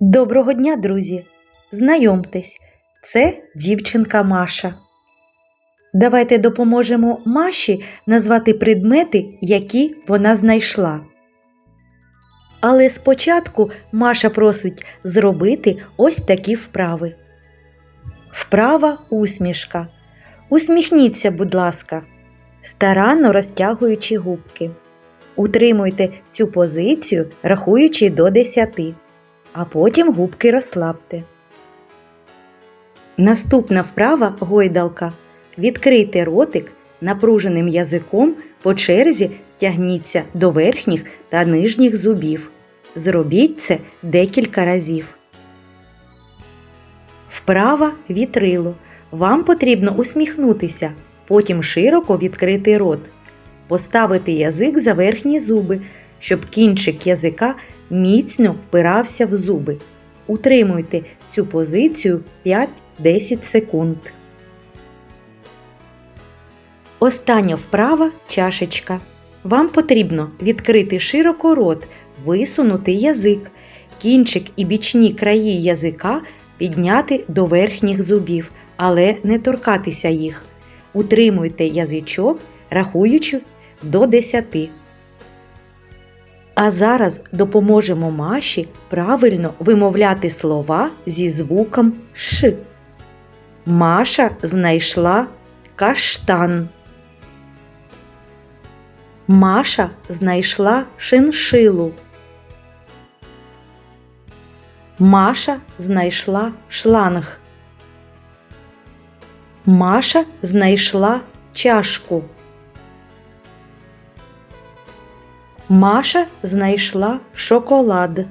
Доброго дня, друзі! Знайомтесь, це дівчинка Маша. Давайте допоможемо Маші назвати предмети, які вона знайшла. Але спочатку Маша просить зробити ось такі вправи. Вправа усмішка. Усміхніться, будь ласка, старанно розтягуючи губки. Утримуйте цю позицію, рахуючи до 10 а потім губки розслабте. Наступна вправа гойдалка. Відкрийте ротик напруженим язиком по черзі тягніться до верхніх та нижніх зубів. Зробіть це декілька разів. Вправа вітрило. Вам потрібно усміхнутися, потім широко відкрити рот. Поставити язик за верхні зуби, щоб кінчик язика міцно впирався в зуби. Утримуйте цю позицію 5-10 секунд. Остання вправа чашечка. Вам потрібно відкрити широко рот, висунути язик, кінчик і бічні краї язика підняти до верхніх зубів, але не торкатися їх. Утримуйте язичок, рахуючи до 10. А зараз допоможемо Маші правильно вимовляти слова зі звуком Ш. Маша знайшла каштан. Маша знайшла шиншилу. Маша знайшла шланг. Маша знайшла чашку. Маша знайшла шоколад.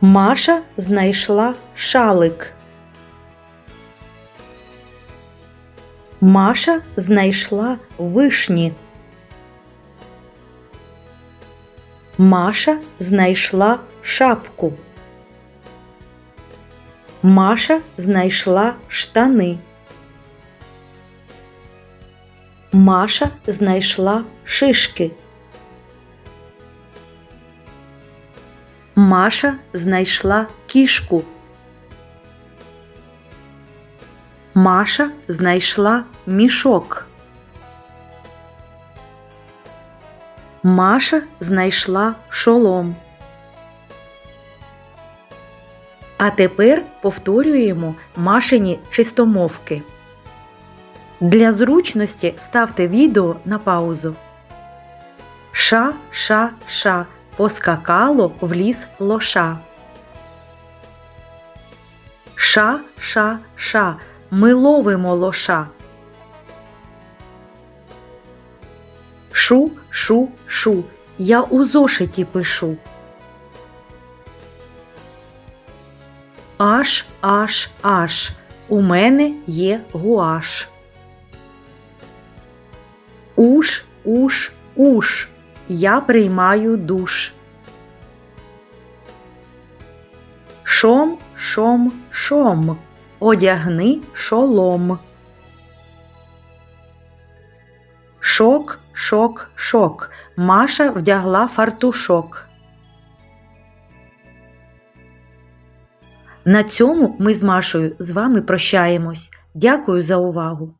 Маша знайшла шалик. Маша знайшла вишні. Маша знайшла шапку. Маша знайшла штани. Маша знайшла шишки. Маша знайшла кішку. Маша знайшла мішок. Маша знайшла шолом. А тепер повторюємо Машині чистомовки. Для зручності ставте відео на паузу. Ша, ша, ша. Поскакало в ліс лоша. Ша, ша, ша. Ми ловимо лоша. Шу, шу, шу. Я у зошиті пишу. Аш, аш, аш. У мене є гуаш. Уш, уш, уш. Я приймаю душ. Шом, шом, шом. Одягни шолом. Шок, шок, шок. Маша вдягла фартушок. На цьому ми з Машою з вами прощаємось. Дякую за увагу!